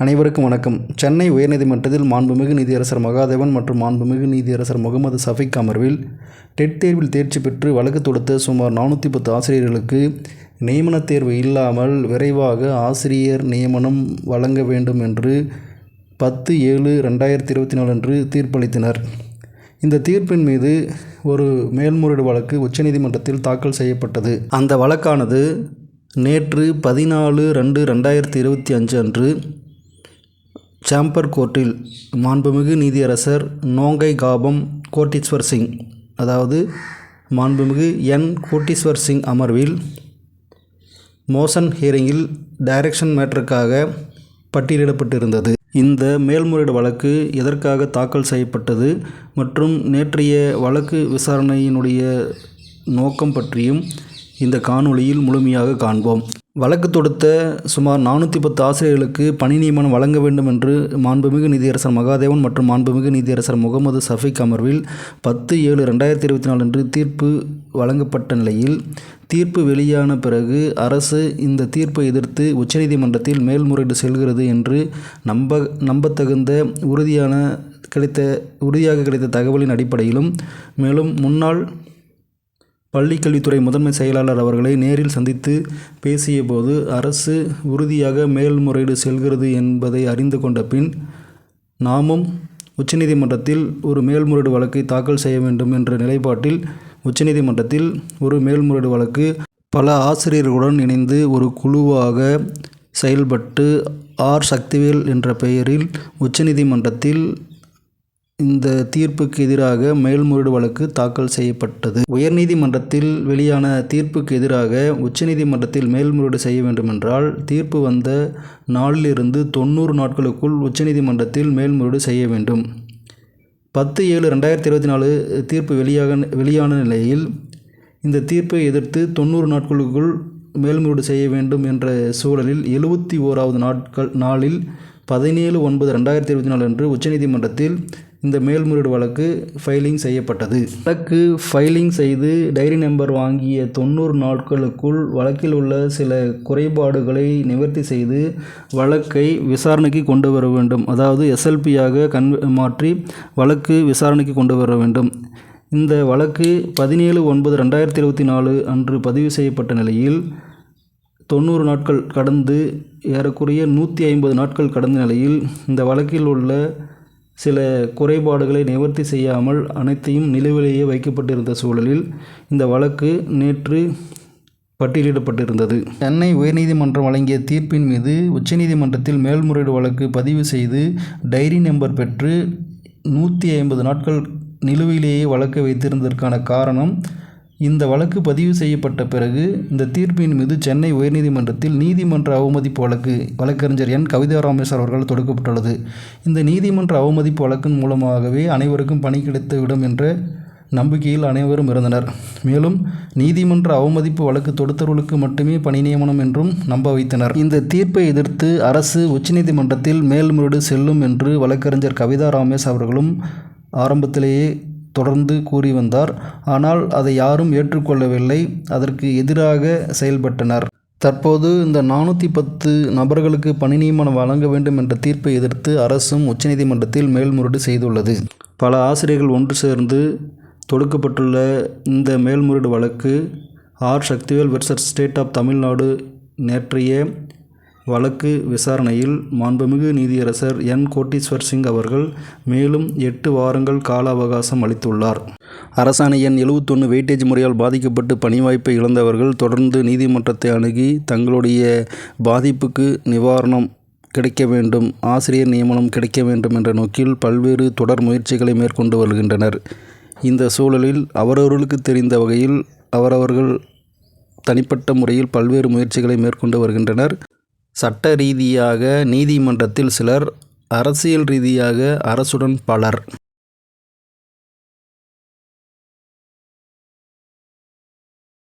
அனைவருக்கும் வணக்கம். சென்னை உயர்நீதிமன்றத்தில் மாண்புமிகு நீதியரசர் மகாதேவன் மற்றும் மாண்புமிகு நீதியரசர் முகமது சஃபிக் அமர்வில் டெட் தேர்வில் தேர்ச்சி பெற்று வழக்கு தொடுத்த சுமார் நானூற்றி பத்து ஆசிரியர்களுக்கு நியமனத் தேர்வு இல்லாமல் விரைவாக ஆசிரியர் நியமனம் வழங்க வேண்டும் என்று பத்து ஏழு ரெண்டாயிரத்தி இருபத்தி நாலு அன்று தீர்ப்பளித்தனர். இந்த தீர்ப்பின் மீது ஒரு மேல்முறையீடு வழக்கு உச்சநீதிமன்றத்தில் தாக்கல் செய்யப்பட்டது. அந்த வழக்கானது நேற்று பதினாலு ரெண்டு ரெண்டாயிரத்தி இருபத்தி அஞ்சு அன்று சாம்பர் கோர்ட்டில் மாண்புமிகு நீதியரசர் நோங்கை காபம் கோட்டீஸ்வர் சிங். அதாவது மாண்புமிகு என். கோட்டீஸ்வர் சிங் அமர்வில் மோசன் ஹியரிங்கில் டைரக்ஷன் மேட்டருக்காக பட்டியலிடப்பட்டிருந்தது. இந்த மேல்முறையீடு வழக்கு எதற்காக தாக்கல் செய்யப்பட்டது மற்றும் நேற்றைய வழக்கு விசாரணையினுடைய நோக்கம் பற்றியும் இந்த காணொளியில் முழுமையாக காண்போம். வழக்கு தொடுத்த சுமார் நானூற்றி பத்து ஆசிரியர்களுக்கு பணி நியமனம் வழங்க வேண்டும் என்று மாண்புமிகு நீதியரசர் மகாதேவன் மற்றும் மாண்புமிகு நீதியரசர் முகமது சஃபிக் அமர்வில் பத்து ஏழு ரெண்டாயிரத்தி இருபத்தி நாலு அன்று தீர்ப்பு வழங்கப்பட்ட நிலையில் தீர்ப்பு வெளியான பிறகு அரசு இந்த தீர்ப்பை எதிர்த்து உச்சநீதிமன்றத்தில் மேல்முறையீடு செல்கிறது என்று நம்ப நம்பத்தகுந்த உறுதியான கிடைத்த உறுதியாக கிடைத்த தகவலின் அடிப்படையிலும் மேலும் முன்னாள் பள்ளிக்கல்வித்துறை முதன்மை செயலாளர் அவர்களை நேரில் சந்தித்து பேசியபோது அரசு உறுதியாக மேல்முறையீடு செல்கிறது என்பதை அறிந்து கொண்ட பின் நாமும் உச்சநீதிமன்றத்தில் ஒரு மேல்முறையீடு வழக்கை தாக்கல் செய்ய வேண்டும் என்ற நிலைப்பாட்டில் உச்சநீதிமன்றத்தில் ஒரு மேல்முறையீடு வழக்கு பல ஆசிரியர்களுடன் இணைந்து ஒரு குழுவாக செயல்பட்டு ஆர். சக்திவேல் என்ற பெயரில் உச்சநீதிமன்றத்தில் இந்த தீர்ப்புக்கு எதிராக மேல்முறையீடு வழக்கு தாக்கல் செய்யப்பட்டது. உயர்நீதிமன்றத்தில் வெளியான தீர்ப்புக்கு எதிராக உச்சநீதிமன்றத்தில் மேல்முறையீடு செய்ய வேண்டுமென்றால் தீர்ப்பு வந்த நாளிலிருந்து தொண்ணூறு நாட்களுக்குள் உச்சநீதிமன்றத்தில் மேல்முறையீடு செய்ய வேண்டும். பத்து ஏழு ரெண்டாயிரத்தி இருபத்தி நாலு தீர்ப்பு வெளியாக வெளியான நிலையில் இந்த தீர்ப்பை எதிர்த்து தொண்ணூறு நாட்களுக்குள் மேல்முறையீடு செய்ய வேண்டும் என்ற சூழலில் எழுபத்தி ஓராவது நாட்கள் நாளில் பதினேழு ஒன்பது ரெண்டாயிரத்தி இருபத்தி நாலு அன்று உச்சநீதிமன்றத்தில் இந்த மேல்முறையீடு வழக்கு ஃபைலிங் செய்யப்பட்டது. வழக்கு ஃபைலிங் செய்து டைரி நம்பர் வாங்கிய தொண்ணூறு நாட்களுக்குள் வழக்கில் உள்ள சில குறைபாடுகளை நிவர்த்தி செய்து வழக்கை விசாரணைக்கு கொண்டு வர வேண்டும். அதாவது எஸ்எல்பியாக கன் மாற்றி வழக்கு விசாரணைக்கு கொண்டு வர வேண்டும். இந்த வழக்கு பதினேழு ஒன்பது ரெண்டாயிரத்தி இருபத்தி நாலு அன்று பதிவு செய்யப்பட்ட நிலையில் தொண்ணூறு நாட்கள் கடந்து ஏறக்குறைய நூற்றி ஐம்பது நாட்கள் கடந்த நிலையில் இந்த வழக்கில் உள்ள சில குறைபாடுகளை நிவர்த்தி செய்யாமல் அனைத்தையும் நிலுவிலேயே வைக்கப்பட்டிருந்த சூழலில் இந்த வழக்கு நேற்று பட்டியலிடப்பட்டிருந்தது. சென்னை உயர்நீதிமன்றம் வழங்கிய தீர்ப்பின் மீது உச்சநீதிமன்றத்தில் மேல்முறையீடு வழக்கு பதிவு செய்து டைரி நம்பர் பெற்று நூற்றி ஐம்பது நாட்கள் நிலுவையிலேயே வழக்கு வைத்திருந்ததற்கான காரணம் இந்த வழக்கு பதிவு செய்யப்பட்ட பிறகு இந்த தீர்ப்பின் மீது சென்னை உயர்நீதிமன்றத்தில் நீதிமன்ற அவமதிப்பு வழக்கு வழக்கறிஞர் என். கவிதா ராமேஸ்வர் அவர்கள் தொடுக்கப்பட்டுள்ளது. இந்த நீதிமன்ற அவமதிப்பு வழக்கின் மூலமாகவே அனைவருக்கும் பணி கிடைத்துவிடும் என்ற நம்பிக்கையில் அனைவரும் இருந்தனர். மேலும் நீதிமன்ற அவமதிப்பு வழக்கு தொடுத்தவர்களுக்கு மட்டுமே பணி நியமனம் என்றும் நம்ப வைத்தனர். இந்த தீர்ப்பை எதிர்த்து அரசு உச்சநீதிமன்றத்தில் மேல்முறையீடு செல்லும் என்று வழக்கறிஞர் கவிதா ராமேஷ் அவர்களும் ஆரம்பத்திலேயே தொடர்ந்து கூறி வந்தார். ஆனால் அதை யாரும் ஏற்றுக்கொள்ளவில்லை. அதற்கு எதிராக செயல்பட்டனர். தற்போது இந்த நானூற்றி பத்து நபர்களுக்கு பணி நியமனம் வழங்க வேண்டும் என்ற தீர்ப்பை எதிர்த்து அரசும் உச்சநீதிமன்றத்தில் மேல்முறையீடு செய்துள்ளது. பல ஆசிரியர்கள் ஒன்று சேர்ந்து தொடுக்கப்பட்டுள்ள இந்த மேல்முறையீடு வழக்கு R. Sakthivel versus state of Tamil Nadu நேற்றைய வழக்கு விசாரணையில் மாண்புமிகு நீதியரசர் என். கோட்டீஸ்வர் சிங் அவர்கள் மேலும் எட்டு வாரங்கள் கால அவகாசம் அளித்துள்ளார். அரசாணை எண் எழுவத்தொன்று வெயிட்டேஜ் முறையால் பாதிக்கப்பட்டு பணி வாய்ப்பை இழந்தவர்கள் தொடர்ந்து நீதிமன்றத்தை அணுகி தங்களுடைய பாதிப்புக்கு நிவாரணம் கிடைக்க வேண்டும் ஆசிரியர் நியமனம் கிடைக்க வேண்டும் என்ற நோக்கில் பல்வேறு தொடர் முயற்சிகளை மேற்கொண்டு வருகின்றனர். இந்த சூழலில் அவரவர்களுக்கு தெரிந்த வகையில் அவரவர்கள் தனிப்பட்ட முறையில் பல்வேறு முயற்சிகளை மேற்கொண்டு வருகின்றனர். சட்ட ரீதியாக நீதிமன்றத்தில் சிலர் அரசியல் ரீதியாக அரசுடன் பலர்.